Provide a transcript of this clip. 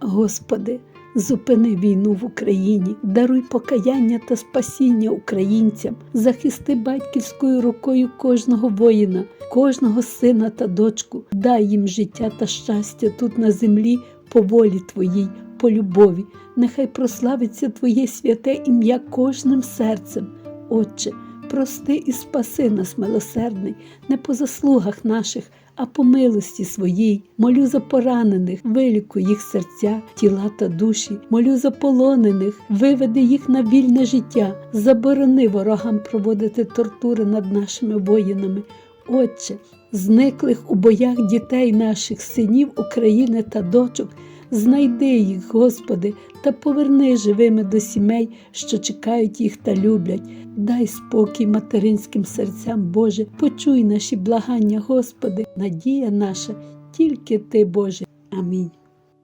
Господи, зупини війну в Україні, даруй покаяння та спасіння українцям, захисти батьківською рукою кожного воїна, кожного сина та дочку, дай їм життя та щастя тут на землі по волі Твоїй, по любові. Нехай прославиться Твоє святе ім'я кожним серцем. Отче, прости і спаси нас, милосердний, не по заслугах наших, а по милості своїй. Молю за поранених, вилікуй їх серця, тіла та душі, молю за полонених, виведи їх на вільне життя, заборони ворогам проводити тортури над нашими воїнами. Отче, зниклих у боях дітей наших, синів України та дочок, знайди їх, Господи, та поверни живими до сімей, що чекають їх та люблять. Дай спокій материнським серцям, Боже, почуй наші благання, Господи, надія наша, тільки Ти, Боже. Амінь.